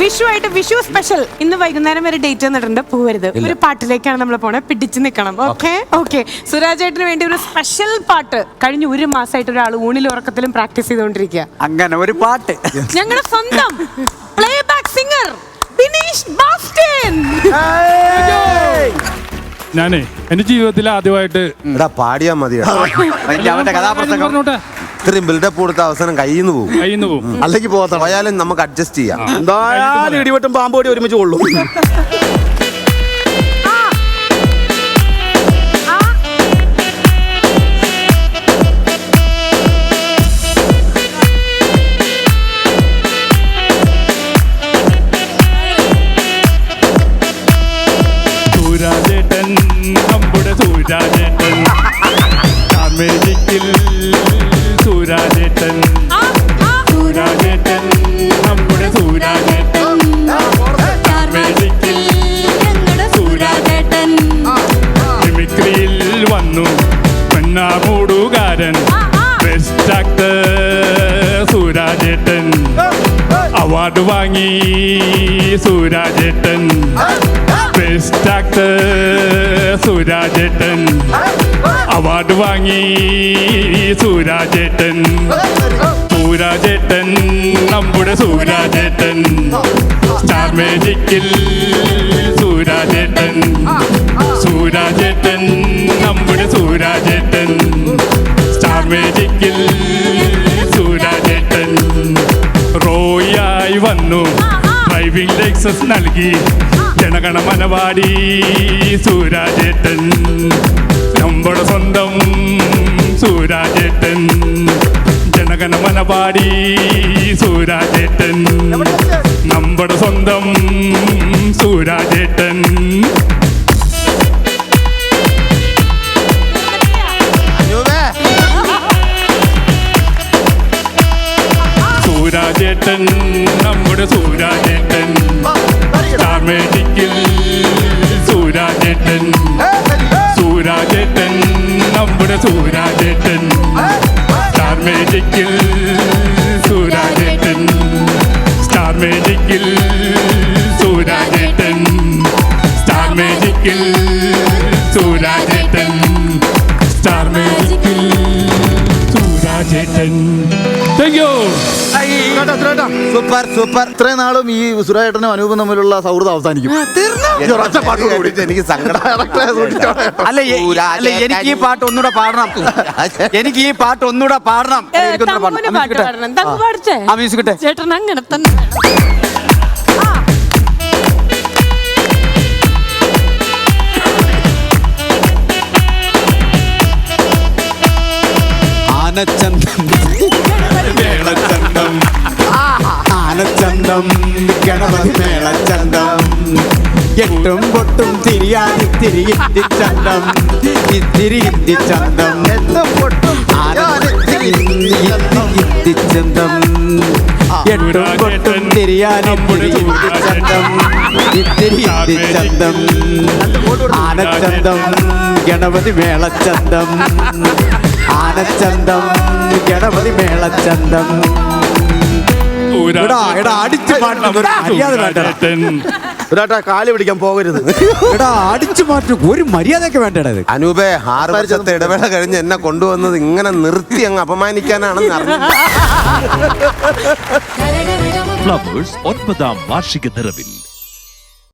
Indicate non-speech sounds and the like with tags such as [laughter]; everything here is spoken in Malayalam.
വിഷു ആയിട്ട് വിഷു സ്പെഷ്യൽ ഇന്ന് വൈകുന്നേരം വരെ ഡേറ്റ് തന്നിട്ടുണ്ട്. പോവരുത് ഒരു പാട്ടിലേക്കാണ് നമ്മൾ പോണേ. പിടിച്ചു നിൽക്കണം ഓക്കെ ഓക്കെ സുരാജേട്ടന് വേണ്ടി ഒരു സ്പെഷ്യൽ പാട്ട്. കഴിഞ്ഞ ഒരു മാസമായിട്ട് ഒരാൾ ഊണിൽ ഉറക്കത്തിലും പ്രാക്ടീസ് ചെയ്തുകൊണ്ടിരിക്കുക. അങ്ങനെ ഒരു പാട്ട്. ഞങ്ങളുടെ സ്വന്തം playback singer Bineesh Bastin ഞാനേ എന്റെ ജീവിതത്തിൽ ആദ്യമായിട്ട് എടാ പാടിയാ മതി അവന്റെ കഥാപ്രസംഗം. പറഞ്ഞോട്ടെ? ഇത്രയും ബിൽഡപ്പ് കൊടുത്ത അവസാനം കയ്യിൽ നിന്ന് പോകും. കയ്യിൽ നിന്ന് പോകും അല്ലെങ്കിൽ പോകാത്ത പോയാലും നമുക്ക് അഡ്ജസ്റ്റ് ചെയ്യാം. എന്തായാലും ഇടിവെട്ടും പാമ്പോടി ഒരുമിച്ച് കൊള്ളും. പെണ്ണാമൂടുകാരൻ ബെസ്റ്റ് ആക്ടർ സൂരാജേട്ടൻ. അവാർഡ് വാങ്ങി സൂരാജേട്ടൻ. ബെസ്റ്റ് ആക്ടർ സൂരാജേട്ടൻ. അവാർഡ് വാങ്ങി സൂരാജേട്ടൻ. സൂരാജേട്ടൻ നമ്മുടെ സൂരാജേട്ടൻ. സ്റ്റാർ മേജിക്കിൽ സൂരാജേട്ടൻ. സൂരാജേട്ടൻ ഡ്രൈവിംഗ് ലൈസൻസ് ജനഗണ മനവാടി സൂരാജേട്ടൻ നമ്മുടെ സ്വന്തം സൂരാജേട്ടൻ ജനഗണ മനവാടി സൂരാജേട്ടൻ നമ്മുടെ സ്വന്തം സൂരാജേട്ടൻ സൂരാജേട്ടൻ നമ്മുടെ സൂരാജേട്ടൻ സൂരാജേട്ടൻ സ്റ്റാർ മേജിക്കിൽ സൂരാജേട്ടൻ സ്റ്റാർ മേജിക്കിൽ സൂരാജേട്ടൻ സ്റ്റാർ മേജിക്കിൽ സൂരാജേട്ടൻ സ്റ്റാർ മേജിക്കിൽ സൂരാജേട്ടൻ സൂപ്പർ സൂപ്പർ. ഇത്രയും നാളും ഈ സുരേട്ടനും അനൂപും തമ്മിലുള്ള സൗഹൃദം അവസാനിക്കും. എനിക്ക്. [laughs] അല്ല അല്ല [laughs] എനിക്ക് ഈ പാട്ട് ഒന്നുകൂടെ പാടണം. എനിക്ക് ഈ പാട്ട് ഒന്നുകൂടെ പാടണം. ആ, മ്യൂസിക് ഇട്ടെ. ചേട്ടൻ അങ്ങനെ തന്നെ. ആനച്ചന്തം മേളച്ചന്തം ആനച്ചന്തം ഗണപതി മേളച്ചന്തം എട്ടും പൊട്ടും തിരിയാതി തിരി ചന്തം ഇത്തിരി ചന്തം എട്ടും പൊട്ടും ചന്തം എട്ടും പൊട്ടും തിരിയാതി തിരി ചന്തം ഇത്തിരി ചന്തം ആനച്ചന്തം ഗണപതി മേളച്ചന്തം ആനച്ചന്തം ഗണപതി മേളച്ചന്തം. എടാ, എടാ, അടിച്ച് മാറ്റണം. ഒരു മര്യാദ വേണ്ടടാ. കാൽ പിടിക്കാൻ പോകരുത്. എടാ അടിച്ചു മാറ്റും ഒരു മര്യാദയൊക്കെ വേണ്ടടാ ഇത്. അനൂപേ ആറുപരിച്ചത്തെ വർഷത്തെ ഇടവേള കഴിഞ്ഞ് എന്നെ കൊണ്ടുവന്നത് ഇങ്ങനെ നിർത്തി അങ്ങ് അപമാനിക്കാനാണെന്ന് അറിഞ്ഞു. ഫ്ലവേഴ്സ് ഒൻപതാം വാർഷിക നിറവിൽ.